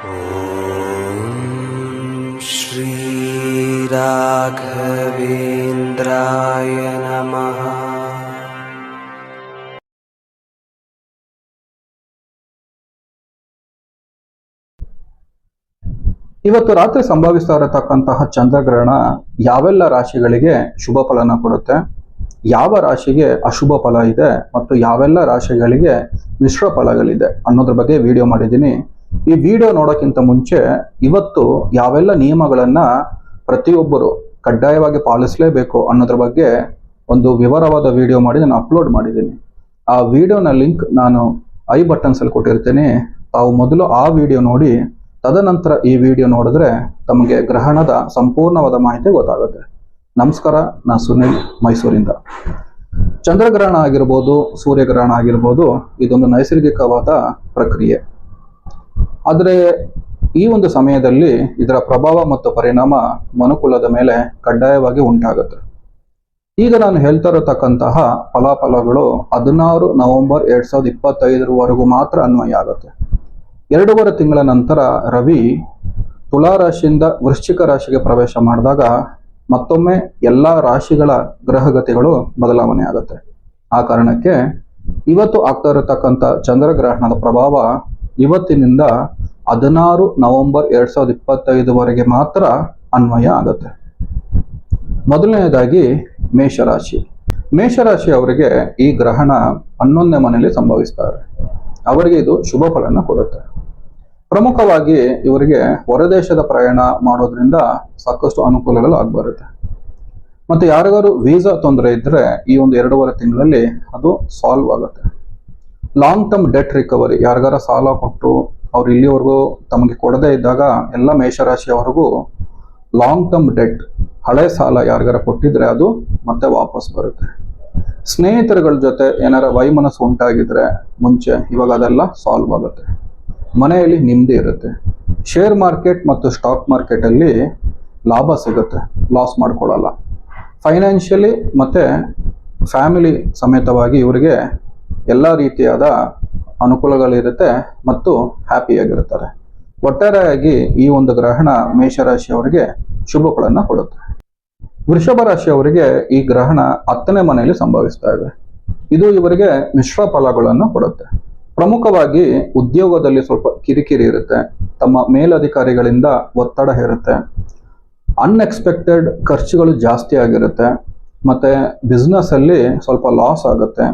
ॐ श्रीराघवेन्द्राय नमः ಇವತ್ತು ರಾತ್ರಿ ಸಂಭವಿಸ್ತಾ ಇರತಕ್ಕಂತಹ ಚಂದ್ರಗ್ರಹಣ ಯಾವೆಲ್ಲ ರಾಶಿಗಳಿಗೆ ಶುಭ ಫಲನ ಕೊಡುತ್ತೆ ಯಾವ ರಾಶಿಗೆ ಅಶುಭ ಫಲ ಇದೆ ಮತ್ತು ಯಾವೆಲ್ಲ ರಾಶಿಗಳಿಗೆ ಮಿಶ್ರ ಫಲಗಳಿದೆ ಅನ್ನೋದ್ರ ಬಗ್ಗೆ ವಿಡಿಯೋ ಮಾಡಿದ್ದೀನಿ ಈ ವಿಡಿಯೋ ನೋಡೋಕ್ಕಿಂತ ಮುಂಚೆ ಇವತ್ತು ಯಾವೆಲ್ಲ ನಿಯಮಗಳನ್ನ ಪ್ರತಿಯೊಬ್ಬರು ಕಡ್ಡಾಯವಾಗಿ ಪಾಲಿಸಲೇಬೇಕು ಅನ್ನೋದ್ರ ಬಗ್ಗೆ ಒಂದು ವಿವರವಾದ ವಿಡಿಯೋ ಮಾಡಿ ನಾನು ಅಪ್ಲೋಡ್ ಮಾಡಿದ್ದೀನಿ. ಆ ವಿಡಿಯೋನ ಲಿಂಕ್ ನಾನು ಐ ಬಟನ್ಸಲ್ಲಿ ಕೊಟ್ಟಿರ್ತೀನಿ. ತಾವು ಮೊದಲು ಆ ವಿಡಿಯೋ ನೋಡಿ, ತದನಂತರ ಈ ವಿಡಿಯೋ ನೋಡಿದ್ರೆ ತಮಗೆ ಗ್ರಹಣದ ಸಂಪೂರ್ಣವಾದ ಮಾಹಿತಿ ಗೊತ್ತಾಗುತ್ತೆ. ನಮಸ್ಕಾರ ನಾನು ಸುನಿಲ್, ಮೈಸೂರಿಂದ. ಚಂದ್ರಗ್ರಹಣ ಆಗಿರ್ಬೋದು, ಸೂರ್ಯಗ್ರಹಣ ಆಗಿರ್ಬೋದು, ಇದೊಂದು ನೈಸರ್ಗಿಕವಾದ ಪ್ರಕ್ರಿಯೆ. ಆದರೆ ಈ ಒಂದು ಸಮಯದಲ್ಲಿ ಇದರ ಪ್ರಭಾವ ಮತ್ತು ಪರಿಣಾಮ ಮನುಕುಲದ ಮೇಲೆ ಕಡ್ಡಾಯವಾಗಿ ಉಂಟಾಗುತ್ತೆ. ಈಗ ನಾನು ಹೇಳ್ತಾ ಇರತಕ್ಕಂತಹ ಫಲಾಫಲಗಳು ಹದಿನಾರು ನವೆಂಬರ್ ಎರಡ್ ಸಾವಿರದ ಇಪ್ಪತ್ತೈದರವರೆಗೂ ಮಾತ್ರ ಅನ್ವಯ ಆಗುತ್ತೆ. ಎರಡೂವರೆ ತಿಂಗಳ ನಂತರ ರವಿ ತುಲಾ ರಾಶಿಯಿಂದ ವೃಶ್ಚಿಕ ರಾಶಿಗೆ ಪ್ರವೇಶ ಮಾಡಿದಾಗ ಮತ್ತೊಮ್ಮೆ ಎಲ್ಲ ರಾಶಿಗಳ ಗ್ರಹಗತಿಗಳು ಬದಲಾವಣೆ ಆಗುತ್ತೆ. ಆ ಕಾರಣಕ್ಕೆ ಇವತ್ತು ಆಗ್ತಾ ಇರತಕ್ಕಂಥ ಚಂದ್ರಗ್ರಹಣದ ಪ್ರಭಾವ ಇವತ್ತಿನಿಂದ ಹದಿನಾರು ನವೆಂಬರ್ ಎರಡ್ ಸಾವಿರದ ಇಪ್ಪತ್ತೈದುವರೆಗೆ ಮಾತ್ರ ಅನ್ವಯ ಆಗುತ್ತೆ. ಮೊದಲನೆಯದಾಗಿ ಮೇಷರಾಶಿ. ಮೇಷರಾಶಿ ಅವರಿಗೆ ಈ ಗ್ರಹಣ ಹನ್ನೊಂದನೇ ಮನೆಯಲ್ಲಿ ಸಂಭವಿಸ್ತಾರೆ. ಅವರಿಗೆ ಇದು ಶುಭ ಫಲನ ಕೊಡುತ್ತೆ. ಪ್ರಮುಖವಾಗಿ ಇವರಿಗೆ ಹೊರದೇಶದ ಪ್ರಯಾಣ ಮಾಡೋದ್ರಿಂದ ಸಾಕಷ್ಟು ಅನುಕೂಲಗಳು ಆಗ್ಬರುತ್ತೆ. ಮತ್ತೆ ಯಾರಿಗಾರು ವೀಸಾ ತೊಂದರೆ ಇದ್ರೆ ಈ ಒಂದು ಎರಡೂವರೆ ತಿಂಗಳಲ್ಲಿ ಅದು ಸಾಲ್ವ್ ಆಗುತ್ತೆ. ಲಾಂಗ್ ಟರ್ಮ್ ಡೆಟ್ ರಿಕವರಿ ಯಾರಿಗಾರ ಸಾಲ ಕೊಟ್ಟು ಅವ್ರು ಇಲ್ಲಿವರೆಗೂ ತಮಗೆ ಕೊಡದೇ ಇದ್ದಾಗ ಎಲ್ಲ ಮೇಷರಾಶಿಯವರೆಗೂ ಲಾಂಗ್ ಟರ್ಮ್ ಡೆಟ್ ಹಳೆ ಸಾಲ ಯಾರಿಗಾರ ಕೊಟ್ಟಿದ್ರೆ ಅದು ಮತ್ತೆ ವಾಪಸ್ ಬರುತ್ತೆ. ಸ್ನೇಹಿತರುಗಳ ಜೊತೆ ಏನಾರ ವೈಮನಸ್ಸು ಉಂಟಾಗಿದ್ರೆ ಮುಂಚೆ ಇವಾಗ ಅದೆಲ್ಲ ಸಾಲ್ವ್ ಆಗುತ್ತೆ. ಮನೆಯಲ್ಲಿ ನಿಮ್ಮದೇ ಇರುತ್ತೆ. ಶೇರ್ ಮಾರ್ಕೆಟ್ ಮತ್ತು ಸ್ಟಾಕ್ ಮಾರ್ಕೆಟಲ್ಲಿ ಲಾಭ ಸಿಗುತ್ತೆ ಲಾಸ್ ಮಾಡ್ಕೊಳ್ಳಲ್ಲ. ಫೈನಾನ್ಷಿಯಲಿ ಮತ್ತು ಫ್ಯಾಮಿಲಿ ಸಮೇತವಾಗಿ ಇವರಿಗೆ ಎಲ್ಲ ರೀತಿಯಾದ ಅನುಕೂಲಗಳಿರುತ್ತೆ ಮತ್ತು ಹ್ಯಾಪಿಯಾಗಿರುತ್ತಾರೆ ಒಟ್ಟಾರೆಯಾಗಿ ಈ ಒಂದು ಗ್ರಹಣ ಮೇಷರಾಶಿಯವರಿಗೆ ಶುಭಗಳನ್ನು ಕೊಡುತ್ತೆ. ವೃಷಭ ರಾಶಿಯವರಿಗೆ ಈ ಗ್ರಹಣ ಹತ್ತನೇ ಮನೆಯಲ್ಲಿ ಸಂಭವಿಸ್ತಾ ಇದೆ. ಇದು ಇವರಿಗೆ ಮಿಶ್ರ ಫಲಗಳನ್ನು ಕೊಡುತ್ತೆ. ಪ್ರಮುಖವಾಗಿ ಉದ್ಯೋಗದಲ್ಲಿ ಸ್ವಲ್ಪ ಕಿರಿಕಿರಿ ಇರುತ್ತೆ. ತಮ್ಮ ಮೇಲಧಿಕಾರಿಗಳಿಂದ ಒತ್ತಡ ಇರುತ್ತೆ ಅನ್ಎಕ್ಸ್ಪೆಕ್ಟೆಡ್ ಖರ್ಚುಗಳು ಜಾಸ್ತಿ ಆಗಿರುತ್ತೆ. ಮತ್ತೆ ಬಿಸ್ನೆಸ್ ಅಲ್ಲಿ ಸ್ವಲ್ಪ ಲಾಸ್ ಆಗುತ್ತೆ.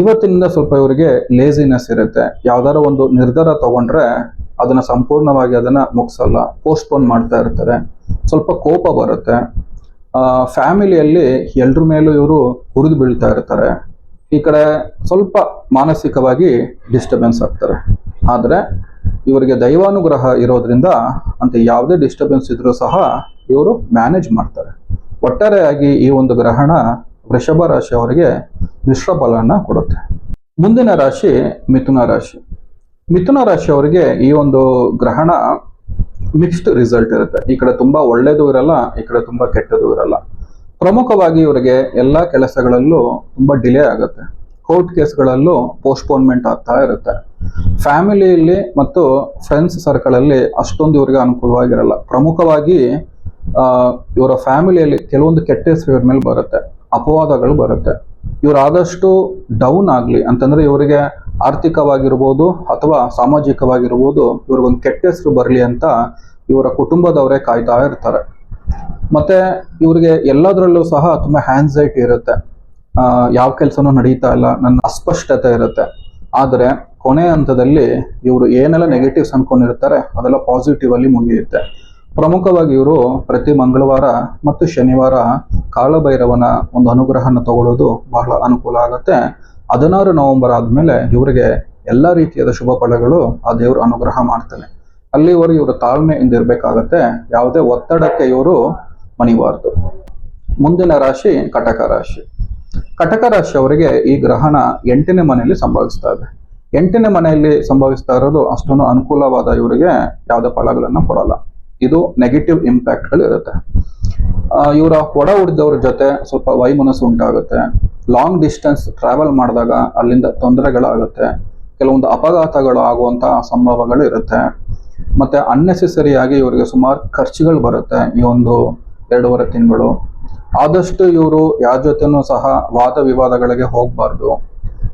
ಇವತ್ತಿನಿಂದ ಸ್ವಲ್ಪ ಇವರಿಗೆ ಲೇಸಿನೆಸ್ ಇರುತ್ತೆ. ಯಾವ್ದಾರ ಒಂದು ನಿರ್ಧಾರ ತಗೊಂಡ್ರೆ ಅದನ್ನ ಸಂಪೂರ್ಣವಾಗಿ ಅದನ್ನ ಮುಗಿಸಲ್ಲ ಪೋಸ್ಟ್ಪೋನ್ ಮಾಡ್ತಾ ಇರ್ತಾರೆ. ಸ್ವಲ್ಪ ಕೋಪ ಬರುತ್ತೆ. ಫ್ಯಾಮಿಲಿಯಲ್ಲಿ ಎಲ್ರ ಮೇಲೂ ಇವರು ಹುರಿದು ಬೀಳ್ತಾ ಇರ್ತಾರೆ. ಈ ಕಡೆ ಸ್ವಲ್ಪ ಮಾನಸಿಕವಾಗಿ ಡಿಸ್ಟರ್ಬೆನ್ಸ್ ಆಗ್ತಾರೆ. ಆದರೆ ಇವರಿಗೆ ದೈವಾನುಗ್ರಹ ಇರೋದ್ರಿಂದ ಅಂತ ಯಾವುದೇ ಡಿಸ್ಟರ್ಬೆನ್ಸ್ ಇದ್ರೂ ಸಹ ಇವರು ಮ್ಯಾನೇಜ್ ಮಾಡ್ತಾರೆ. ಒಟ್ಟಾರೆಯಾಗಿ ಈ ಒಂದು ಗ್ರಹಣ ವೃಷಭ ರಾಶಿಯವರಿಗೆ ಮಿಶ್ರ ಫಲನ ಕೊಡುತ್ತೆ. ಮುಂದಿನ ರಾಶಿ ಮಿಥುನ ರಾಶಿ. ಮಿಥುನ ರಾಶಿಯವರಿಗೆ ಈ ಒಂದು ಗ್ರಹಣ ಮಿಕ್ಸ್ಡ್ ರಿಸಲ್ಟ್ ಇರುತ್ತೆ. ಈ ಕಡೆ ತುಂಬಾ ಒಳ್ಳೇದು ಇರಲ್ಲ, ಈ ಕಡೆ ತುಂಬಾ ಕೆಟ್ಟದು ಇರಲ್ಲ. ಪ್ರಮುಖವಾಗಿ ಇವರಿಗೆ ಎಲ್ಲ ಕೆಲಸಗಳಲ್ಲೂ ತುಂಬಾ ಡಿಲೇ ಆಗುತ್ತೆ. ಕೋರ್ಟ್ ಕೇಸ್ಗಳಲ್ಲೂ ಪೋಸ್ಟ್ಪೋನ್ಮೆಂಟ್ ಆಗ್ತಾ ಇರುತ್ತೆ. ಫ್ಯಾಮಿಲಿಯಲ್ಲಿ ಮತ್ತು ಫ್ರೆಂಡ್ಸ್ ಸರ್ಕಲ್ ಅಲ್ಲಿ ಅಷ್ಟೊಂದು ಇವರಿಗೆ ಅನುಕೂಲವಾಗಿರಲ್ಲ. ಪ್ರಮುಖವಾಗಿ ಇವರ ಫ್ಯಾಮಿಲಿಯಲ್ಲಿ ಕೆಲವೊಂದು ಕೆಟ್ಟ ಹೆಸರು ಇವ್ರ ಮೇಲೆ ಬರುತ್ತೆ. ಅಪವಾದಗಳು ಬರುತ್ತೆ. ಇವರು ಆದಷ್ಟು ಡೌನ್ ಆಗಲಿ ಅಂತಂದ್ರೆ ಇವರಿಗೆ ಆರ್ಥಿಕವಾಗಿರ್ಬೋದು ಅಥವಾ ಸಾಮಾಜಿಕವಾಗಿರ್ಬೋದು ಇವ್ರಿಗೊಂದು ಕೆಟ್ಟ ಹೆಸರು ಬರಲಿ ಅಂತ ಇವರ ಕುಟುಂಬದವರೇ ಕಾಯ್ತಾ ಇರ್ತಾರೆ. ಮತ್ತೆ ಇವರಿಗೆ ಎಲ್ಲದರಲ್ಲೂ ಸಹ ತುಂಬಾ ಹ್ಯಾಂಗ್ಸೈಟಿ ಇರುತ್ತೆ. ಯಾವ ಕೆಲಸನೂ ನಡೀತಾ ಇಲ್ಲ, ನನ್ನ ಅಸ್ಪಷ್ಟತೆ ಇರುತ್ತೆ. ಆದರೆ ಕೊನೆ ಹಂತದಲ್ಲಿ ಇವರು ಏನೆಲ್ಲ ನೆಗೆಟಿವ್ಸ್ ಅನ್ಕೊಂಡಿರ್ತಾರೆ ಅದೆಲ್ಲ ಪಾಸಿಟಿವ್ ಅಲ್ಲಿ ಮುಗಿಯುತ್ತೆ. ಪ್ರಮುಖವಾಗಿ ಇವರು ಪ್ರತಿ ಮಂಗಳವಾರ ಮತ್ತು ಶನಿವಾರ ಕಾಲಭೈರವನ ಒಂದು ಅನುಗ್ರಹನ ತಗೊಳ್ಳೋದು ಬಹಳ ಅನುಕೂಲ ಆಗುತ್ತೆ. ಹದಿನಾರು ನವೆಂಬರ್ ಆದ್ಮೇಲೆ ಇವರಿಗೆ ಎಲ್ಲ ರೀತಿಯಾದ ಶುಭ ಫಲಗಳು ಆ ದೇವರು ಅನುಗ್ರಹ ಮಾಡ್ತಾನೆ ಅಲ್ಲಿವರೆಗೆ ಇವರು ತಾಳ್ಮೆಯಿಂದ ಇರಬೇಕಾಗತ್ತೆ. ಯಾವುದೇ ಒತ್ತಡಕ್ಕೆ ಇವರು ಮಣಿಬಾರ್ದು. ಮುಂದಿನ ರಾಶಿ ಕಟಕ ರಾಶಿ. ಕಟಕ ರಾಶಿಯವರಿಗೆ ಈ ಗ್ರಹಣ ಎಂಟನೇ ಮನೆಯಲ್ಲಿ ಸಂಭವಿಸ್ತಾ ಇದೆ. ಎಂಟನೇ ಮನೆಯಲ್ಲಿ ಸಂಭವಿಸ್ತಾ ಇರೋದು ಅಷ್ಟೊಂದು ಅನುಕೂಲವಾದ ಇವರಿಗೆ ಯಾವುದೇ ಫಲಗಳನ್ನ ಕೊಡಲ್ಲ. ಇದು ನೆಗೆಟಿವ್ ಇಂಪ್ಯಾಕ್ಟ್ಗಳು ಇರುತ್ತೆ. ಇವರ ಒಡ ಹುಡಿದವ್ರ ಜೊತೆ ಸ್ವಲ್ಪ ವೈಮನಸ್ಸು ಉಂಟಾಗುತ್ತೆ. ಲಾಂಗ್ ಡಿಸ್ಟೆನ್ಸ್ ಟ್ರಾವೆಲ್ ಮಾಡಿದಾಗ ಅಲ್ಲಿಂದ ತೊಂದರೆಗಳಾಗುತ್ತೆ. ಕೆಲವೊಂದು ಅಪಘಾತಗಳು ಆಗುವಂತಹ ಸಂಭವಗಳು ಇರುತ್ತೆ. ಮತ್ತೆ ಅನ್ನೆಸೆಸರಿ ಆಗಿ ಇವರಿಗೆ ಸುಮಾರು ಖರ್ಚುಗಳು ಬರುತ್ತೆ ಈ ಒಂದು ಎರಡೂವರೆ ತಿಂಗಳು. ಆದಷ್ಟು ಇವರು ಯಾರ ಜೊತೆನೂ ಸಹ ವಾದ ವಿವಾದಗಳಿಗೆ ಹೋಗಬಾರ್ದು.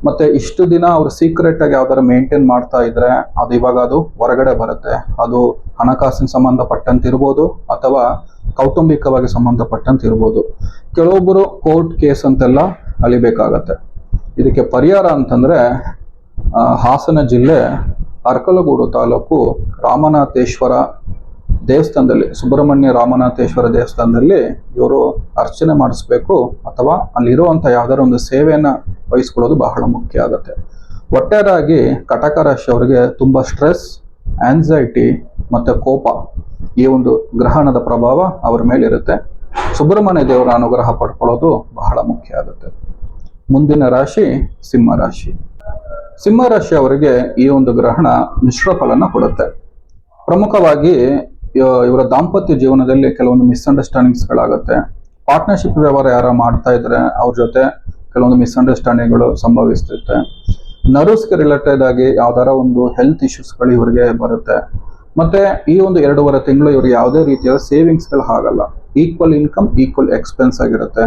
ಮತ್ತೆ ಇಷ್ಟು ದಿನ ಅವ್ರು ಸೀಕ್ರೆಟ್ ಆಗಿ ಯಾವ್ದಾರು ಮೇಂಟೈನ್ ಮಾಡ್ತಾ ಇದ್ರೆ ಅದು ಇವಾಗ ಅದು ಹೊರಗಡೆ ಬರುತ್ತೆ. ಅದು ಹಣಕಾಸಿನ ಸಂಬಂಧಪಟ್ಟಂತಿರ್ಬೋದು ಅಥವಾ ಕೌಟುಂಬಿಕವಾಗಿ ಸಂಬಂಧಪಟ್ಟಂತಿರ್ಬೋದು ಕೆಲವೊಬ್ಬರು ಕೋರ್ಟ್ ಕೇಸ್ ಅಂತೆಲ್ಲ ಅಲಿಬೇಕಾಗತ್ತೆ ಇದಕ್ಕೆ ಪರಿಹಾರ ಅಂತಂದ್ರೆ ಹಾಸನ ಜಿಲ್ಲೆ ಅರ್ಕಲಗೂಡು ತಾಲೂಕು ರಾಮನಾಥೇಶ್ವರ ದೇವಸ್ಥಾನದಲ್ಲಿ, ಸುಬ್ರಹ್ಮಣ್ಯ ರಾಮನಾಥೇಶ್ವರ ದೇವಸ್ಥಾನದಲ್ಲಿ ಇವರು ಅರ್ಚನೆ ಮಾಡಿಸ್ಬೇಕು ಅಥವಾ ಅಲ್ಲಿರುವಂಥ ಯಾವ್ದಾದ್ರು ಒಂದು ಸೇವೆಯನ್ನ ವಹಿಸ್ಕೊಳ್ಳೋದು ಬಹಳ ಮುಖ್ಯ ಆಗುತ್ತೆ. ಒಟ್ಟಾರಾಗಿ ಕಟಕ ರಾಶಿ ಅವರಿಗೆ ತುಂಬ ಸ್ಟ್ರೆಸ್ ಆನ್ಸೈಟಿ ಮತ್ತೆ ಕೋಪ ಈ ಒಂದು ಗ್ರಹಣದ ಪ್ರಭಾವ ಅವರ ಮೇಲೆ ಇರುತ್ತೆ ಸುಬ್ರಹ್ಮಣ್ಯ ದೇವರ ಅನುಗ್ರಹ ಪಡ್ಕೊಳ್ಳೋದು ಬಹಳ ಮುಖ್ಯ ಆಗುತ್ತೆ. ಮುಂದಿನ ರಾಶಿ ಸಿಂಹ ರಾಶಿ. ಸಿಂಹ ರಾಶಿ ಅವರಿಗೆ ಈ ಒಂದು ಗ್ರಹಣ ಮಿಶ್ರ ಫಲನ ಕೊಡುತ್ತೆ. ಪ್ರಮುಖವಾಗಿ ಇವ- ಇವರ ದಾಂಪತ್ಯ ಜೀವನದಲ್ಲಿ ಕೆಲವೊಂದು ಮಿಸ್ಅಂಡರ್ಸ್ಟ್ಯಾಂಡಿಂಗ್ಸ್ಗಳಾಗುತ್ತೆ ಪಾರ್ಟ್ನರ್ಶಿಪ್ ವ್ಯವಹಾರ ಯಾರ ಮಾಡ್ತಾ ಇದ್ರೆ ಅವ್ರ ಜೊತೆ ಕೆಲವೊಂದು ಮಿಸ್ಅಂಡರ್ಸ್ಟ್ಯಾಂಡಿಂಗ್ಗಳು ಸಂಭವಿಸುತ್ತೆ ನರ್ವ್ಸ್ಗೆ ರಿಲೇಟೆಡ್ ಆಗಿ ಯಾವ್ದಾರ ಒಂದು ಹೆಲ್ತ್ ಇಶ್ಯೂಸ್ಗಳು ಇವರಿಗೆ ಬರುತ್ತೆ. ಮತ್ತೆ ಈ ಒಂದು ಎರಡೂವರೆ ತಿಂಗಳು ಇವ್ರಿಗೆ ಯಾವುದೇ ರೀತಿಯ ಸೇವಿಂಗ್ಸ್ಗಳು ಆಗಲ್ಲ. ಈಕ್ವಲ್ ಇನ್ಕಮ್ ಈಕ್ವಲ್ ಎಕ್ಸ್ಪೆನ್ಸ್ ಆಗಿರುತ್ತೆ.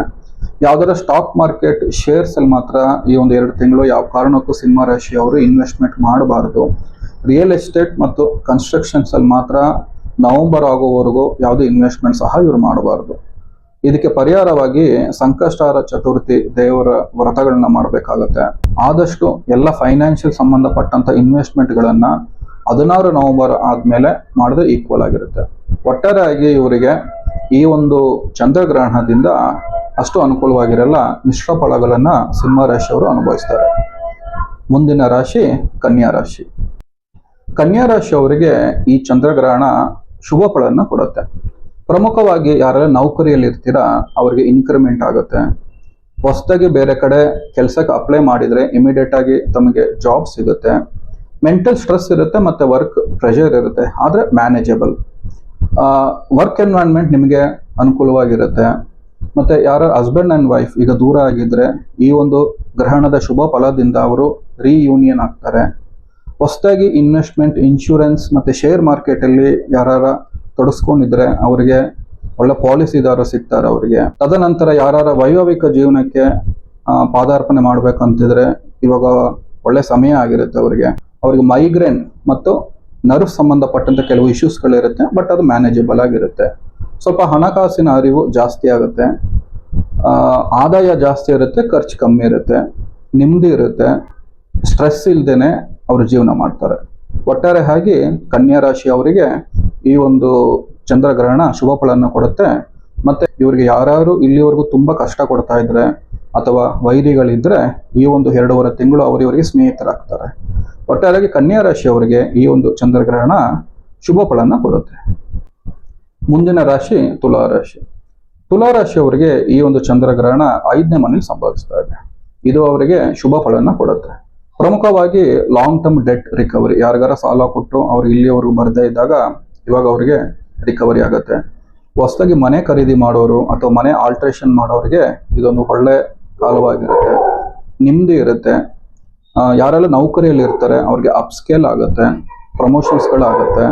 ಯಾವ್ದಾರ ಸ್ಟಾಕ್ ಮಾರ್ಕೆಟ್ ಶೇರ್ಸ್ ಅಲ್ಲಿ ಮಾತ್ರ ಈ ಒಂದು ಎರಡು ತಿಂಗಳು ಯಾವ ಕಾರಣಕ್ಕೂ ಸಿನಿಮಾ ರಾಶಿ ಅವರು ಇನ್ವೆಸ್ಟ್ಮೆಂಟ್ ಮಾಡಬಾರ್ದು. ರಿಯಲ್ ಎಸ್ಟೇಟ್ ಮತ್ತು ಕನ್ಸ್ಟ್ರಕ್ಷನ್ಸ್ ಅಲ್ಲಿ ಮಾತ್ರ ನವೆಂಬರ್ ಆಗೋವರೆಗೂ ಯಾವುದೇ ಇನ್ವೆಸ್ಟ್ಮೆಂಟ್ ಸಹ ಇವರು ಮಾಡಬಾರ್ದು. ಇದಕ್ಕೆ ಪರಿಹಾರವಾಗಿ ಸಂಕಷ್ಟಾರ ಚತುರ್ಥಿ ದೇವರ ವ್ರತಗಳನ್ನ ಮಾಡಬೇಕಾಗತ್ತೆ. ಆದಷ್ಟು ಎಲ್ಲ ಫೈನಾನ್ಷಿಯಲ್ ಸಂಬಂಧಪಟ್ಟಂತ ಇನ್ವೆಸ್ಟ್ಮೆಂಟ್ಗಳನ್ನ ಹದಿನಾರು ನವೆಂಬರ್ ಆದ್ಮೇಲೆ ಮಾಡಿದ್ರೆ ಈಕ್ವಲ್ ಆಗಿರುತ್ತೆ. ಒಟ್ಟಾರೆಯಾಗಿ ಇವರಿಗೆ ಈ ಒಂದು ಚಂದ್ರಗ್ರಹಣದಿಂದ ಅಷ್ಟು ಅನುಕೂಲವಾಗಿರಲ್ಲ ಮಿಶ್ರ ಫಲಗಳನ್ನ ಸಿಂಹ ರಾಶಿಯವರು ಅನುಭವಿಸ್ತಾರೆ. ಮುಂದಿನ ರಾಶಿ ಕನ್ಯಾ ರಾಶಿ. ಕನ್ಯಾ ರಾಶಿ ಅವರಿಗೆ ಈ ಚಂದ್ರಗ್ರಹಣ ಶುಭ ಫಲವನ್ನು ಕೊಡುತ್ತೆ. ಪ್ರಮುಖವಾಗಿ ಯಾರೆಲ್ಲ ನೌಕರಿಯಲ್ಲಿ ಇರ್ತೀರಾ ಅವರಿಗೆ ಇನ್ಕ್ರಿಮೆಂಟ್ ಆಗುತ್ತೆ. ಹೊಸದಾಗಿ ಬೇರೆ ಕಡೆ ಕೆಲಸಕ್ಕೆ ಅಪ್ಲೈ ಮಾಡಿದರೆ ಇಮಿಡಿಯೇಟ್ ಆಗಿ ತಮಗೆ ಜಾಬ್ ಸಿಗುತ್ತೆ. ಮೆಂಟಲ್ ಸ್ಟ್ರೆಸ್ ಇರುತ್ತೆ ಮತ್ತು ವರ್ಕ್ ಪ್ರೆಷರ್ ಇರುತ್ತೆ, ಆದರೆ ಮ್ಯಾನೇಜಬಲ್ ವರ್ಕ್ ಎನ್ವೈರನ್ಮೆಂಟ್ ನಿಮಗೆ ಅನುಕೂಲವಾಗಿರುತ್ತೆ. ಮತ್ತು ಯಾರ ಹಸ್ಬೆಂಡ್ ಆ್ಯಂಡ್ ವೈಫ್ ಈಗ ದೂರ ಆಗಿದ್ದರೆ ಈ ಒಂದು ಗ್ರಹಣದ ಶುಭ ಫಲದಿಂದ ಅವರು ರೀಯೂನಿಯನ್ ಆಗ್ತಾರೆ. ಹೊಸದಾಗಿ ಇನ್ವೆಸ್ಟ್ಮೆಂಟ್ ಇನ್ಶೂರೆನ್ಸ್ ಮತ್ತು ಶೇರ್ ಮಾರ್ಕೆಟಲ್ಲಿ ಯಾರ ತೊಡಸ್ಕೊಂಡಿದ್ರೆ ಅವರಿಗೆ ಒಳ್ಳೆ ಪಾಲಿಸಿದಾರ ಸಿಗ್ತಾರೆ ಅವರಿಗೆ. ತದನಂತರ ಯಾರ ವೈವಾಹಿಕ ಜೀವನಕ್ಕೆ ಪಾದಾರ್ಪಣೆ ಮಾಡ್ಬೇಕಂತಿದ್ರೆ ಇವಾಗ ಒಳ್ಳೆ ಸಮಯ ಆಗಿರುತ್ತೆ ಅವರಿಗೆ. ಅವ್ರಿಗೆ ಮೈಗ್ರೇನ್ ಮತ್ತು ನರ್ವ್ ಸಂಬಂಧಪಟ್ಟಂತ ಕೆಲವು ಇಶ್ಯೂಸ್ಗಳಿರುತ್ತೆ, ಬಟ್ ಅದು ಮ್ಯಾನೇಜಬಲ್ ಆಗಿರುತ್ತೆ. ಸ್ವಲ್ಪ ಹಣಕಾಸಿನ ಅರಿವು ಜಾಸ್ತಿ ಆಗುತ್ತೆ. ಆದಾಯ ಜಾಸ್ತಿ ಇರುತ್ತೆ, ಖರ್ಚು ಕಮ್ಮಿ ಇರುತ್ತೆ, ನೆಮ್ಮದಿ ಇರುತ್ತೆ, ಸ್ಟ್ರೆಸ್ ಇಲ್ದೇನೆ ಅವರು ಜೀವನ ಮಾಡ್ತಾರೆ. ಒಟ್ಟಾರೆ ಹಾಗೆ ಕನ್ಯಾ ರಾಶಿಯವರಿಗೆ ಈ ಒಂದು ಚಂದ್ರಗ್ರಹಣ ಶುಭ ಫಲನ ಕೊಡುತ್ತೆ. ಮತ್ತೆ ಇವರಿಗೆ ಯಾರು ಇಲ್ಲಿವರೆಗೂ ತುಂಬಾ ಕಷ್ಟ ಕೊಡ್ತಾ ಇದ್ರೆ ಅಥವಾ ವೈರಿಗಳಿದ್ರೆ ಈ ಒಂದು ಎರಡೂವರೆ ತಿಂಗಳು ಅವರು ಇವರಿಗೆ ಸ್ನೇಹಿತರಾಗ್ತಾರೆ. ಒಟ್ಟಾರೆಯಾಗಿ ಕನ್ಯಾ ರಾಶಿಯವರಿಗೆ ಈ ಒಂದು ಚಂದ್ರಗ್ರಹಣ ಶುಭ ಫಲನ ಕೊಡುತ್ತೆ. ಮುಂದಿನ ರಾಶಿ ತುಲಾ ರಾಶಿ. ತುಲಾ ರಾಶಿ ಅವರಿಗೆ ಈ ಒಂದು ಚಂದ್ರಗ್ರಹಣ ಐದನೇ ಮನೆಯಲ್ಲಿ ಸಂಭವಿಸ್ತಾ ಇದೆ. ಇದು ಅವರಿಗೆ ಶುಭ ಫಲನ ಕೊಡುತ್ತೆ. ಪ್ರಮುಖವಾಗಿ ಲಾಂಗ್ ಟರ್ಮ್ ಡೆಟ್ ರಿಕವರಿ ಯಾರಿಗಾರ ಸಾಲ ಕೊಟ್ಟು ಅವ್ರು ಇಲ್ಲಿಯವರೆಗೂ ಬರದೇ ಇದ್ದಾಗ ಇವಾಗ ಅವರಿಗೆ ರಿಕವರಿ ಆಗುತ್ತೆ. ಹೊಸದಾಗಿ ಮನೆ ಖರೀದಿ ಮಾಡೋರು ಅಥವಾ ಮನೆ ಆಲ್ಟ್ರೇಷನ್ ಮಾಡೋರಿಗೆ ಇದೊಂದು ಒಳ್ಳೆ ಕಾಲವಾಗಿರುತ್ತೆ. ನಿಮ್ಮದಿ ಇರುತ್ತೆ. ಯಾರೆಲ್ಲ ನೌಕರಿಯಲ್ಲಿ ಇರ್ತಾರೆ, ಅವ್ರಿಗೆ ಅಪ್ಸ್ಕೇಲ್ ಆಗುತ್ತೆ ಪ್ರಮೋಷನ್ಸ್ಗಳಾಗುತ್ತೆ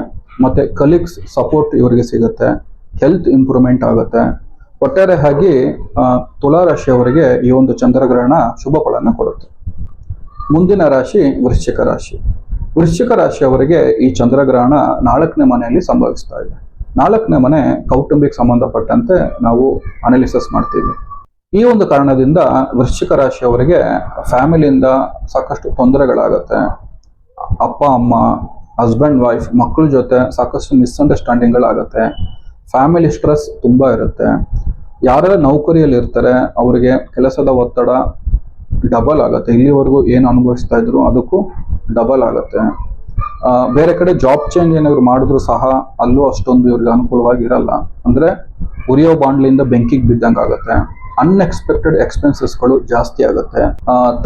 ಮತ್ತೆ ಕಲೀಗ್ಸ್ ಸಪೋರ್ಟ್ ಇವರಿಗೆ ಸಿಗುತ್ತೆ ಹೆಲ್ತ್ ಇಂಪ್ರೂವ್ಮೆಂಟ್ ಆಗುತ್ತೆ. ಒಟ್ಟಾರೆ ಆಗಿ ತುಲಾರಾಶಿಯವರಿಗೆ ತುಲಾ ರಾಶಿಯವರಿಗೆ ಈ ಒಂದು ಚಂದ್ರಗ್ರಹಣ ಶುಭ ಫಲನ ಕೊಡುತ್ತೆ. ಮುಂದಿನ ರಾಶಿ ವೃಶ್ಚಿಕ ರಾಶಿ. ವೃಶ್ಚಿಕ ರಾಶಿಯವರಿಗೆ ಈ ಚಂದ್ರಗ್ರಹಣ ನಾಲ್ಕನೇ ಮನೆಯಲ್ಲಿ ಸಂಭವಿಸ್ತಾ ಇದೆ. ನಾಲ್ಕನೇ ಮನೆ ಕೌಟುಂಬಿಕ ಸಂಬಂಧಪಟ್ಟಂತೆ ನಾವು ಅನಾಲಿಸಿಸ್ ಮಾಡ್ತೀವಿ. ಈ ಒಂದು ಕಾರಣದಿಂದ ವೃಶ್ಚಿಕ ರಾಶಿಯವರಿಗೆ ಫ್ಯಾಮಿಲಿಯಿಂದ ಸಾಕಷ್ಟು ತೊಂದರೆಗಳಾಗತ್ತೆ. ಅಪ್ಪ, ಅಮ್ಮ ಹಸ್ಬೆಂಡ್ ವೈಫ್ ಮಕ್ಕಳ ಜೊತೆ ಸಾಕಷ್ಟು ಮಿಸ್ಅಂಡರ್ಸ್ಟ್ಯಾಂಡಿಂಗ್ಗಳಾಗತ್ತೆ ಫ್ಯಾಮಿಲಿ ಸ್ಟ್ರೆಸ್ ತುಂಬ ಇರುತ್ತೆ. ಯಾರೆಲ್ಲ ನೌಕರಿಯಲ್ಲಿ ಇರ್ತಾರೆ ಅವರಿಗೆ ಕೆಲಸದ ಒತ್ತಡ ಡಬಲ್ ಆಗುತ್ತೆ. ಇಲ್ಲಿವರೆಗೂ ಏನು ಅನುಭವಿಸ್ತಾ ಇದ್ರು ಅದಕ್ಕೂ ಡಬಲ್ ಆಗುತ್ತೆ. ಬೇರೆ ಕಡೆ ಜಾಬ್ ಚೇಂಜ್ ಏನಾದ್ರು ಮಾಡಿದ್ರು ಸಹ ಅಲ್ಲೂ ಅಷ್ಟೊಂದು ಇವ್ರಿಗೆ ಅನುಕೂಲವಾಗಿ ಇರಲ್ಲ. ಅಂದ್ರೆ ಉರಿಯೋ ಬಾಂಡ್ಲಿಂದ ಬೆಂಕಿಗೆ ಬಿದ್ದಂಗೆ ಆಗುತ್ತೆ. ಅನ್ಎಕ್ಸ್ಪೆಕ್ಟೆಡ್ ಎಕ್ಸ್ಪೆನ್ಸಸ್ಗಳು ಜಾಸ್ತಿ ಆಗುತ್ತೆ.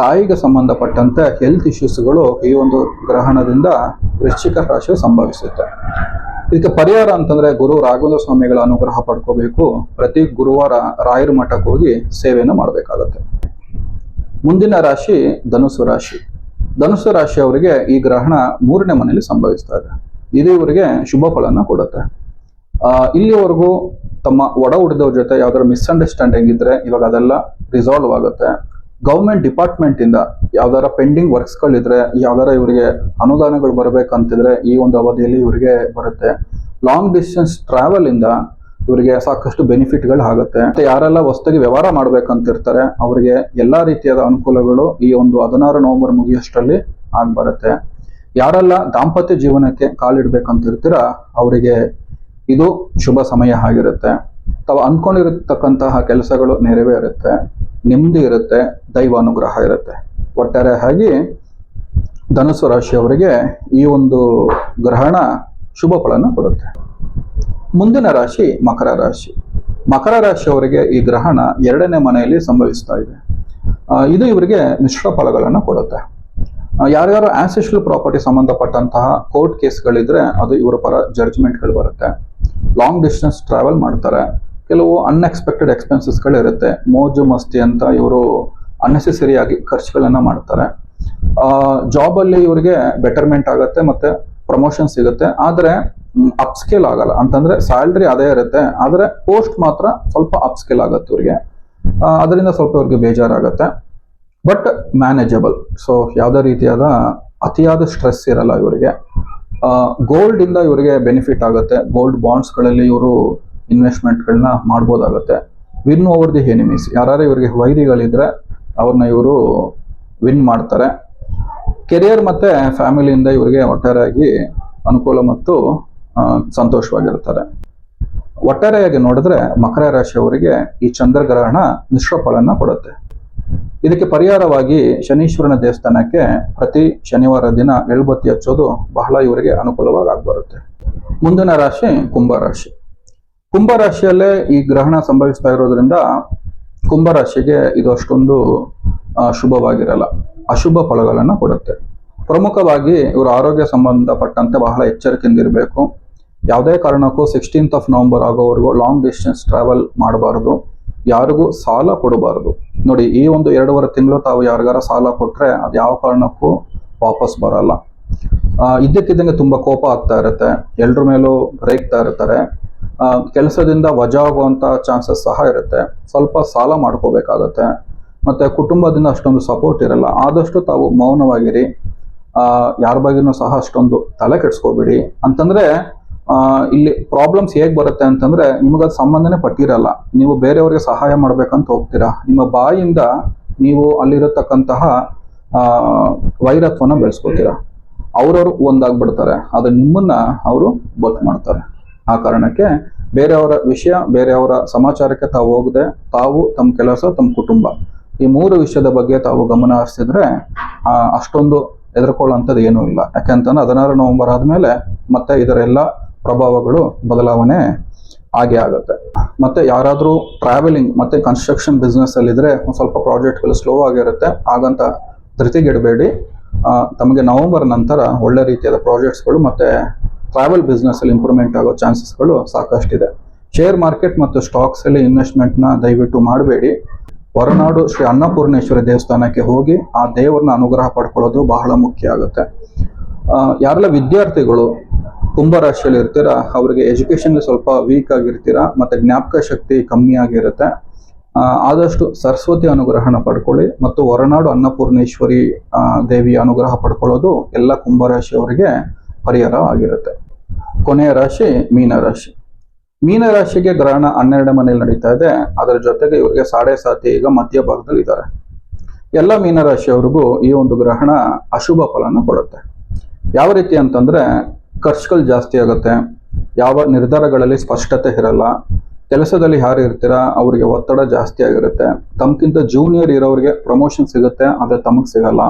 ತಾಯಿಗೆ ಸಂಬಂಧಪಟ್ಟಂತೆ ಹೆಲ್ತ್ ಇಶ್ಯೂಸ್ಗಳು ಈ ಒಂದು ಗ್ರಹಣದಿಂದ ವೃಶ್ಚಿಕ ರಾಶಿ ಸಂಭವಿಸುತ್ತೆ. ಇದಕ್ಕೆ ಪರಿಹಾರ ಅಂತಂದ್ರೆ ಗುರು ರಾಘವೇಂದ್ರ ಸ್ವಾಮಿಗಳ ಅನುಗ್ರಹ ಪಡ್ಕೋಬೇಕು. ಪ್ರತಿ ಗುರುವಾರ ರಾಯರ ಮಠಕ್ಕೆ ಹೋಗಿ ಸೇವೆಯನ್ನು ಮಾಡಬೇಕಾಗತ್ತೆ. ಮುಂದಿನ ರಾಶಿ ಧನುಸು ರಾಶಿ. ಧನುಸು ರಾಶಿ ಅವರಿಗೆ ಈ ಗ್ರಹಣ ಮೂರನೇ ಮನೆಯಲ್ಲಿ ಸಂಭವಿಸ್ತಾ ಇದೆ. ಇದು ಇವರಿಗೆ ಶುಭ ಫಲನ ಕೊಡುತ್ತೆ. ಇಲ್ಲಿವರೆಗೂ ತಮ್ಮ ಒಡ ಹುಡಿದವ್ರ ಜೊತೆ ಯಾವ್ದಾದ್ರು ಮಿಸ್ಅಂಡರ್ಸ್ಟ್ಯಾಂಡಿಂಗ್ ಇದ್ರೆ ಇವಾಗ ಅದೆಲ್ಲ ರಿಸಾಲ್ವ್ ಆಗುತ್ತೆ. ಗೌರ್ಮೆಂಟ್ ಡಿಪಾರ್ಟ್ಮೆಂಟ್ ಇಂದ ಯಾವ್ದಾರ ಪೆಂಡಿಂಗ್ ವರ್ಕ್ಸ್ ಗಳಿದ್ರೆ ಯಾವ್ದಾರ ಇವರಿಗೆ ಅನುದಾನಗಳು ಬರಬೇಕಂತಿದ್ರೆ ಈ ಒಂದು ಅವಧಿಯಲ್ಲಿ ಇವರಿಗೆ ಬರುತ್ತೆ. ಲಾಂಗ್ ಡಿಸ್ಟೆನ್ಸ್ ಟ್ರಾವೆಲ್ ಇಂದ ಇವರಿಗೆ ಸಾಕಷ್ಟು ಬೆನಿಫಿಟ್ಗಳು ಆಗುತ್ತೆ. ಮತ್ತೆ ಯಾರೆಲ್ಲ ಹೊಸದಾಗಿ ವ್ಯವಹಾರ ಮಾಡ್ಬೇಕಂತಿರ್ತಾರೆ, ಅವರಿಗೆ ಎಲ್ಲಾ ರೀತಿಯಾದ ಅನುಕೂಲಗಳು ಈ ಒಂದು ಹದಿನಾರು ನವೆಂಬರ್ ಮುಗಿಯೋಷ್ಟರಲ್ಲಿ ಆಗಿ ಬರುತ್ತೆ ಯಾರೆಲ್ಲ ದಾಂಪತ್ಯ ಜೀವನಕ್ಕೆ ಕಾಲಿಡ್ಬೇಕಂತಿರ್ತೀರ, ಅವರಿಗೆ ಇದು ಶುಭ ಸಮಯ ಆಗಿರುತ್ತೆ. ತಾವು ಅನ್ಕೊಂಡಿರತಕ್ಕಂತಹ ಕೆಲಸಗಳು ನೆರವೇರುತ್ತೆ, ನೆಮ್ಮದಿ ಇರುತ್ತೆ ದೈವಾನುಗ್ರಹ ಇರುತ್ತೆ. ಒಟ್ಟಾರೆ ಆಗಿ ಧನುಸು ರಾಶಿಯವರಿಗೆ ಈ ಒಂದು ಗ್ರಹಣ ಶುಭ ಫಲನ ಕೊಡುತ್ತೆ. ಮುಂದಿನ ರಾಶಿ ಮಕರ ರಾಶಿ. ಮಕರ ರಾಶಿಯವರಿಗೆ ಈ ಗ್ರಹಣ ಎರಡನೇ ಮನೆಯಲ್ಲಿ ಸಂಭವಿಸ್ತಾ ಇದೆ. ಇದು ಇವರಿಗೆ ಮಿಶ್ರ ಫಲಗಳನ್ನು ಕೊಡುತ್ತೆ. ಯಾರ್ಯಾರು ಆನ್ಸಿಸ್ಟ್ರಲ್ ಪ್ರಾಪರ್ಟಿ ಸಂಬಂಧಪಟ್ಟಂತಹ ಕೋರ್ಟ್ ಕೇಸ್ಗಳಿದ್ರೆ ಅದು ಇವರ ಪರ ಜಡ್ಜ್ಮೆಂಟ್ಗಳು ಬರುತ್ತೆ. ಲಾಂಗ್ ಡಿಸ್ಟೆನ್ಸ್ ಟ್ರಾವೆಲ್ ಮಾಡ್ತಾರೆ. ಕೆಲವು ಅನ್ಎಕ್ಸ್ಪೆಕ್ಟೆಡ್ ಎಕ್ಸ್ಪೆನ್ಸಸ್ಗಳು ಇರುತ್ತೆ ಮೋಜು, ಮಸ್ತಿ ಅಂತ ಇವರು ಅನ್ನೆಸೆಸರಿ ಖರ್ಚುಗಳನ್ನು ಮಾಡ್ತಾರೆ. ಜಾಬ್ ಅಲ್ಲಿ ಇವರಿಗೆ ಬೆಟರ್ಮೆಂಟ್ ಆಗುತ್ತೆ ಮತ್ತೆ ಪ್ರಮೋಷನ್ ಸಿಗುತ್ತೆ. ಆದ್ರೆ ಅಪ್ಸ್ಕೇಲ್ ಆಗಲ್ಲ. ಅಂತಂದ್ರೆ ಸ್ಯಾಲ್ರಿ ಅದೇ ಇರುತ್ತೆ, ಆದರೆ ಪೋಸ್ಟ್ ಮಾತ್ರ ಸ್ವಲ್ಪ ಅಪ್ಸ್ಕೇಲ್ ಆಗುತ್ತೆ ಇವರಿಗೆ ಅದರಿಂದ ಸ್ವಲ್ಪ ಅವ್ರಿಗೆ ಬೇಜಾರಾಗುತ್ತೆ. ಬಟ್ ಮ್ಯಾನೇಜಬಲ್ ಸೊ ಯಾವುದೇ ರೀತಿಯಾದ ಅತಿಯಾದ ಸ್ಟ್ರೆಸ್ ಇರಲ್ಲ ಇವರಿಗೆ. ಗೋಲ್ಡ್ ಇಂದ ಇವರಿಗೆ ಬೆನಿಫಿಟ್ ಆಗುತ್ತೆ. ಗೋಲ್ಡ್ ಬಾಂಡ್ಸ್ಗಳಲ್ಲಿ ಇವರು ಇನ್ವೆಸ್ಟ್ಮೆಂಟ್ಗಳನ್ನ ಮಾಡ್ಬೋದಾಗುತ್ತೆ. ವಿನ್ ಓವರ್ ದಿ ಎನಿಮೀಸ್ ಯಾರು ಇವರಿಗೆ ವೈರಿಗಳಿದ್ರೆ ಅವ್ರನ್ನ ಇವರು ವಿನ್ ಮಾಡ್ತಾರೆ. ಕೆರಿಯರ್ ಮತ್ತೆ ಫ್ಯಾಮಿಲಿಯಿಂದ ಇವರಿಗೆ ಒಟ್ಟಾರೆಯಾಗಿ ಅನುಕೂಲ ಮತ್ತು ಸಂತೋಷವಾಗಿರ್ತಾರೆ ಒಟ್ಟಾರೆಯಾಗಿ ನೋಡಿದ್ರೆ ಮಕರ ರಾಶಿಯವರಿಗೆ ಈ ಚಂದ್ರಗ್ರಹಣ ಮಿಶ್ರ ಫಲನ ಕೊಡುತ್ತೆ. ಇದಕ್ಕೆ ಪರಿಹಾರವಾಗಿ ಶನೀಶ್ವರನ ದೇವಸ್ಥಾನಕ್ಕೆ ಪ್ರತಿ ಶನಿವಾರ ದಿನ ಎಳ್ಬತ್ತಿ ಹಚ್ಚೋದು ಬಹಳ ಇವರಿಗೆ ಅನುಕೂಲವಾಗಿ ಆಗ್ಬರುತ್ತೆ ಮುಂದಿನ ರಾಶಿ ಕುಂಭರಾಶಿ ಕುಂಭರಾಶಿಯಲ್ಲೇ ಈ ಗ್ರಹಣ ಸಂಭವಿಸ್ತಾ ಇರೋದ್ರಿಂದ ಕುಂಭರಾಶಿಗೆ ಇದು ಅಷ್ಟೊಂದು ಶುಭವಾಗಿರಲ್ಲ. ಅಶುಭ ಫಲಗಳನ್ನು ಕೊಡುತ್ತೆ. ಪ್ರಮುಖವಾಗಿ ಇವರು ಆರೋಗ್ಯ ಸಂಬಂಧಪಟ್ಟಂತೆ ಬಹಳ ಎಚ್ಚರಿಕೆಯಿಂದ ಇರಬೇಕು. ಯಾವುದೇ ಕಾರಣಕ್ಕೂ ಸಿಕ್ಸ್ಟೀನ್ತ್ ಆಫ್ ನವೆಂಬರ್ ಆಗೋವರೆಗೂ ಲಾಂಗ್ ಡಿಸ್ಟೆನ್ಸ್ ಟ್ರಾವೆಲ್ ಮಾಡಬಾರ್ದು. ಯಾರಿಗೂ ಸಾಲ ಕೊಡಬಾರ್ದು. ನೋಡಿ, ಈ ಒಂದು ಎರಡೂವರೆ ತಿಂಗಳು ತಾವು ಯಾರಿಗಾರ ಸಾಲ ಕೊಟ್ಟರೆ ಅದು ಯಾವ ಕಾರಣಕ್ಕೂ ವಾಪಸ್ ಬರಲ್ಲ. ಇದ್ದಕ್ಕಿದ್ದಂಗೆ ತುಂಬ ಕೋಪ ಆಗ್ತಾ ಇರುತ್ತೆ. ಎಲ್ರ ಮೇಲೂ ರೇಗ್ತಾ ಇರ್ತಾರೆ. ಕೆಲಸದಿಂದ ವಜಾ ಆಗುವಂಥ ಚಾನ್ಸಸ್ ಸಹ ಇರುತ್ತೆ. ಸ್ವಲ್ಪ ಸಾಲ ಮಾಡ್ಕೋಬೇಕಾಗತ್ತೆ. ಮತ್ತು ಕುಟುಂಬದಿಂದ ಅಷ್ಟೊಂದು ಸಪೋರ್ಟ್ ಇರಲ್ಲ. ಆದಷ್ಟು ತಾವು ಮೌನವಾಗಿರಿ. ಯಾರ ಬಗ್ಗೆನೂ ಸಹ ಅಷ್ಟೊಂದು ತಲೆ ಕೆಡಿಸ್ಕೋಬೇಡಿ. ಅಂತಂದ್ರೆ ಇಲ್ಲಿ ಪ್ರಾಬ್ಲಮ್ಸ್ ಹೇಗ್ ಬರುತ್ತೆ ಅಂತಂದ್ರೆ ನಿಮಗದು ಸಂಬಂಧನೇ ಪಟ್ಟಿರಲ್ಲ. ನೀವು ಬೇರೆಯವರಿಗೆ ಸಹಾಯ ಮಾಡ್ಬೇಕಂತ ಹೋಗ್ತೀರಾ. ನಿಮ್ಮ ಬಾಯಿಂದ ನೀವು ಅಲ್ಲಿರತಕ್ಕಂತಹ ವೈರತ್ವನ ಬೆಳೆಸ್ಕೋತೀರಾ. ಅವ್ರವ್ರು ಒಂದಾಗ್ಬಿಡ್ತಾರೆ. ಅದು ನಿಮ್ಮನ್ನ ಅವರು ಬಟ್ ಮಾಡ್ತಾರೆ. ಆ ಕಾರಣಕ್ಕೆ ಬೇರೆಯವರ ವಿಷಯ, ಬೇರೆಯವರ ಸಮಾಚಾರಕ್ಕೆ ತಾವು ಹೋಗದೆ, ತಾವು ತಮ್ಮ ಕೆಲಸ, ತಮ್ಮ ಕುಟುಂಬ. ಈ ಮೂರು ವಿಷಯದ ಬಗ್ಗೆ ತಾವು ಗಮನ ಹರಿಸಿದ್ರೆ ಅಷ್ಟೊಂದು ಹೆದರ್ಕೊಳ್ಳೋಂಥದ್ದು ಏನೂ ಇಲ್ಲ. ಯಾಕೆಂತಂದ್ರೆ ಹದಿನಾರು ನವೆಂಬರ್ ಆದಮೇಲೆ ಮತ್ತೆ ಇದರ ಎಲ್ಲ ಪ್ರಭಾವಗಳು ಬದಲಾವಣೆ ಆಗೇ ಆಗುತ್ತೆ. ಮತ್ತೆ ಯಾರಾದರೂ ಟ್ರಾವೆಲಿಂಗ್ ಮತ್ತೆ ಕನ್ಸ್ಟ್ರಕ್ಷನ್ ಬಿಸ್ನೆಸ್ ಅಲ್ಲಿ ಇದ್ರೆ ಒಂದ್ ಸ್ವಲ್ಪ ಪ್ರಾಜೆಕ್ಟ್ಗಳು ಸ್ಲೋ ಆಗಿರುತ್ತೆ. ಹಾಗಂತ ಧೃತಿಗೆಡಬೇಡಿ. ತಮಗೆ ನವೆಂಬರ್ ನಂತರ ಒಳ್ಳೆ ರೀತಿಯಾದ ಪ್ರಾಜೆಕ್ಟ್ಸ್ಗಳು ಮತ್ತೆ ಟ್ರಾವೆಲ್ ಬಿಸ್ನೆಸ್ ಅಲ್ಲಿ ಇಂಪ್ರೂವ್ಮೆಂಟ್ ಆಗೋ ಚಾನ್ಸಸ್ಗಳು ಸಾಕಷ್ಟಿದೆ. ಶೇರ್ ಮಾರ್ಕೆಟ್ ಮತ್ತು ಸ್ಟಾಕ್ಸ್ ಅಲ್ಲಿ ಇನ್ವೆಸ್ಟ್ಮೆಂಟ್ನ ದಯವಿಟ್ಟು ಮಾಡಬೇಡಿ. ಹೊರನಾಡು ಶ್ರೀ ಅನ್ನಪೂರ್ಣೇಶ್ವರಿ ದೇವಸ್ಥಾನಕ್ಕೆ ಹೋಗಿ ಆ ದೇವರನ್ನ ಅನುಗ್ರಹ ಪಡ್ಕೊಳ್ಳೋದು ಬಹಳ ಮುಖ್ಯ ಆಗುತ್ತೆ. ಯಾರೆಲ್ಲ ವಿದ್ಯಾರ್ಥಿಗಳು ಕುಂಭರಾಶಿಯಲ್ಲಿ ಇರ್ತೀರಾ, ಅವರಿಗೆ ಎಜುಕೇಶನ್ ಸ್ವಲ್ಪ ವೀಕ್ ಆಗಿರ್ತೀರಾ, ಮತ್ತೆ ಜ್ಞಾಪಕ ಶಕ್ತಿ ಕಮ್ಮಿ ಆಗಿರುತ್ತೆ. ಆದಷ್ಟು ಸರಸ್ವತಿ ಅನುಗ್ರಹನ ಪಡ್ಕೊಳ್ಳಿ ಮತ್ತು ಹೊರನಾಡು ಅನ್ನಪೂರ್ಣೇಶ್ವರಿ ದೇವಿ ಅನುಗ್ರಹ ಪಡ್ಕೊಳ್ಳೋದು ಎಲ್ಲ ಕುಂಭರಾಶಿಯವರಿಗೆ ಪರಿಹಾರ ಆಗಿರುತ್ತೆ. ಕೊನೆಯ ರಾಶಿ ಮೀನರಾಶಿ ಮೀನರಾಶಿಗೆ ಗ್ರಹಣ ಹನ್ನೆರಡು ಮನೆಯಲ್ಲಿ ನಡೀತಾ ಇದೆ. ಅದರ ಜೊತೆಗೆ ಇವರಿಗೆ ಸಾಡೆ ಸಾತಿ ಈಗ ಮಧ್ಯಭಾಗದಲ್ಲಿ ಇದ್ದಾರೆ. ಎಲ್ಲ ಮೀನರಾಶಿಯವರಿಗೂ ಈ ಒಂದು ಗ್ರಹಣ ಅಶುಭ ಫಲನ ಕೊಡುತ್ತೆ. ಯಾವ ರೀತಿ ಅಂತಂದ್ರೆ ಖರ್ಚುಗಳು ಜಾಸ್ತಿ ಆಗುತ್ತೆ. ಯಾವ ನಿರ್ಧಾರಗಳಲ್ಲಿ ಸ್ಪಷ್ಟತೆ ಇರಲ್ಲ. ಕೆಲಸದಲ್ಲಿ ಯಾರು ಇರ್ತೀರಾ, ಅವರಿಗೆ ಒತ್ತಡ ಜಾಸ್ತಿ ಆಗಿರುತ್ತೆ. ತಮ್ಗಿಂತ ಜೂನಿಯರ್ ಇರೋರಿಗೆ ಪ್ರಮೋಷನ್ ಸಿಗುತ್ತೆ, ಆದರೆ ತಮಗೆ ಸಿಗಲ್ಲ.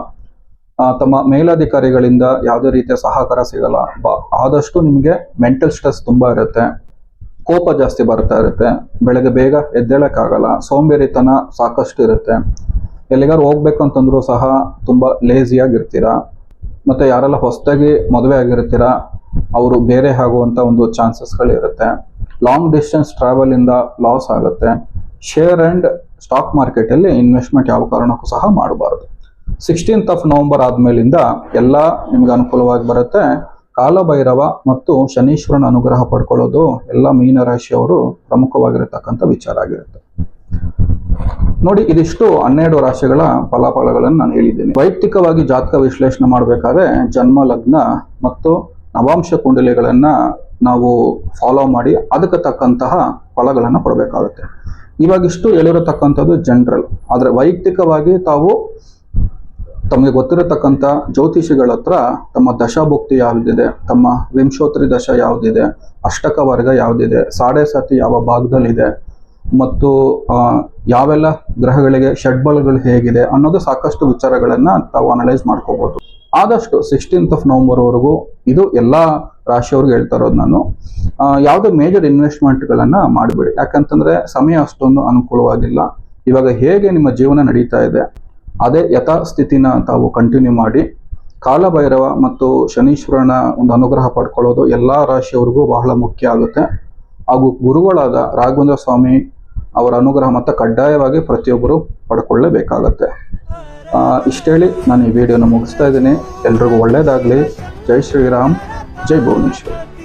ತಮ್ಮ ಮೇಲಾಧಿಕಾರಿಗಳಿಂದ ಯಾವುದೇ ರೀತಿಯ ಸಹಕಾರ ಸಿಗಲ್ಲ. ಬ- ಆದಷ್ಟು ನಿಮಗೆ ಮೆಂಟಲ್ ಸ್ಟ್ರೆಸ್ ತುಂಬ ಇರುತ್ತೆ. ಕೋಪ ಜಾಸ್ತಿ ಬರ್ತಾ ಇರುತ್ತೆ. ಬೆಳಗ್ಗೆ ಬೇಗ ಎದ್ದೇಳಕ್ಕಾಗಲ್ಲ. ಸೋಂಬೇರಿತನ ಸಾಕಷ್ಟು ಇರುತ್ತೆ. ಎಲ್ಲಿಗಾರು ಹೋಗ್ಬೇಕು ಅಂತಂದ್ರೂ ಸಹ ತುಂಬ ಲೇಸಿಯಾಗಿರ್ತೀರ ಮತ್ತು ಯಾರೆಲ್ಲ ಹೊಸದಾಗಿ ಮದುವೆ ಆಗಿರ್ತೀರಾ ಅವರು ಬೇರೆ ಆಗುವಂಥ ಒಂದು ಚಾನ್ಸಸ್ಗಳಿರುತ್ತೆ ಲಾಂಗ್ ಡಿಸ್ಟೆನ್ಸ್ ಟ್ರಾವೆಲ್ ಇಂದ ಲಾಸ್ ಆಗುತ್ತೆ. ಶೇರ್ ಅಂಡ್ ಸ್ಟಾಕ್ ಮಾರ್ಕೆಟ್ ಅಲ್ಲಿ ಇನ್ವೆಸ್ಟ್ಮೆಂಟ್ ಯಾವ ಕಾರಣಕ್ಕೂ ಸಹ ಮಾಡಬಾರದು. ಸಿಕ್ಸ್ಟೀನ್ತ್ ಆಫ್ ನವೆಂಬರ್ ಆದ್ಮೇಲಿಂದ ಎಲ್ಲ ನಿಮ್ಗೆ ಅನುಕೂಲವಾಗಿ ಬರುತ್ತೆ. ಕಾಲಭೈರವ ಮತ್ತು ಶನೀಶ್ವರನ ಅನುಗ್ರಹ ಪಡ್ಕೊಳ್ಳೋದು ಎಲ್ಲ ಮೀನರಾಶಿಯವರು ಪ್ರಮುಖವಾಗಿರತಕ್ಕಂಥ ವಿಚಾರ ಆಗಿರುತ್ತೆ. ನೋಡಿ, ಇದಿಷ್ಟು ಹನ್ನೆರಡು ರಾಶಿಗಳ ಫಲಾಫಲಗಳನ್ನು ನಾನು ಹೇಳಿದ್ದೀನಿ. ವೈಯಕ್ತಿಕವಾಗಿ ಜಾತಕ ವಿಶ್ಲೇಷಣೆ ಮಾಡಬೇಕಾದ್ರೆ ಜನ್ಮ, ಲಗ್ನ ಮತ್ತು ನವಾಂಶ ಕುಂಡಲಿಗಳನ್ನ ನಾವು ಫಾಲೋ ಮಾಡಿ ಅದಕ್ಕೆ ತಕ್ಕಂತಹ ಫಲಗಳನ್ನು ಕೊಡಬೇಕಾಗುತ್ತೆ. ಇವಾಗಿಷ್ಟು ಹೇಳಿರತಕ್ಕಂಥದ್ದು ಜನರಲ್ ಆದರೆ ವೈಯಕ್ತಿಕವಾಗಿ ತಾವು ತಮಗೆ ಗೊತ್ತಿರತಕ್ಕಂಥ ಜ್ಯೋತಿಷಿಗಳ ಹತ್ರ ತಮ್ಮ ದಶಾಭುಕ್ತಿ ಯಾವುದಿದೆ, ತಮ್ಮ ವಿಂಶೋತ್ರಿ ದಶ ಯಾವುದಿದೆ ಅಷ್ಟಕ ವರ್ಗ ಯಾವುದಿದೆ, ಸಾಡೆ ಸತಿ ಯಾವ ಭಾಗದಲ್ಲಿದೆ, ಮತ್ತು ಯಾವೆಲ್ಲ ಗ್ರಹಗಳಿಗೆ ಷಡ್ಬಲ್ಗಳು ಹೇಗಿದೆ ಅನ್ನೋದು ಸಾಕಷ್ಟು ವಿಚಾರಗಳನ್ನ ತಾವು ಅನಲೈಸ್ ಮಾಡ್ಕೋಬಹುದು ಆದಷ್ಟು ಸಿಕ್ಸ್ಟೀನ್ತ್ ಆಫ್ ನವೆಂಬರ್ವರೆಗೂ ಇದು ಎಲ್ಲ ರಾಶಿಯವ್ರಿಗೆ ಹೇಳ್ತಾ ಇರೋದು ನಾನು. ಯಾವುದೇ ಮೇಜರ್ ಇನ್ವೆಸ್ಟ್ಮೆಂಟ್ಗಳನ್ನು ಮಾಡಬೇಡಿ. ಯಾಕಂತಂದ್ರೆ ಸಮಯ ಅಷ್ಟೊಂದು ಅನುಕೂಲವಾಗಿಲ್ಲ. ಇವಾಗ ಹೇಗೆ ನಿಮ್ಮ ಜೀವನ ನಡೀತಾ ಇದೆ, ಅದೇ ಯಥಾಸ್ಥಿತಿನ ತಾವು ಕಂಟಿನ್ಯೂ ಮಾಡಿ, ಕಾಲಭೈರವ ಮತ್ತು ಶನೀಶ್ವರನ ಒಂದು ಅನುಗ್ರಹ ಪಡ್ಕೊಳ್ಳೋದು ಎಲ್ಲ ರಾಶಿಯವ್ರಿಗೂ ಬಹಳ ಮುಖ್ಯ ಆಗುತ್ತೆ. ಹಾಗೂ ಗುರುಗಳಾದ ರಾಘವೇಂದ್ರ ಸ್ವಾಮಿ ಅವರ ಅನುಗ್ರಹ ಮತ್ತು ಕಡ್ಡಾಯವಾಗಿ ಪ್ರತಿಯೊಬ್ಬರು ಪಡ್ಕೊಳ್ಳೇಬೇಕಾಗತ್ತೆ. ಆ, ಹೇಳಿ ನಾನು ಈ ವಿಡಿಯೋನ ಮುಗಿಸ್ತಾ ಇದ್ದೀನಿ. ಎಲ್ರಿಗೂ ಒಳ್ಳೆಯದಾಗಲಿ ಜೈ ಶ್ರೀರಾಮ್. ಜೈ ಭುವನೇಶ್ವರ್.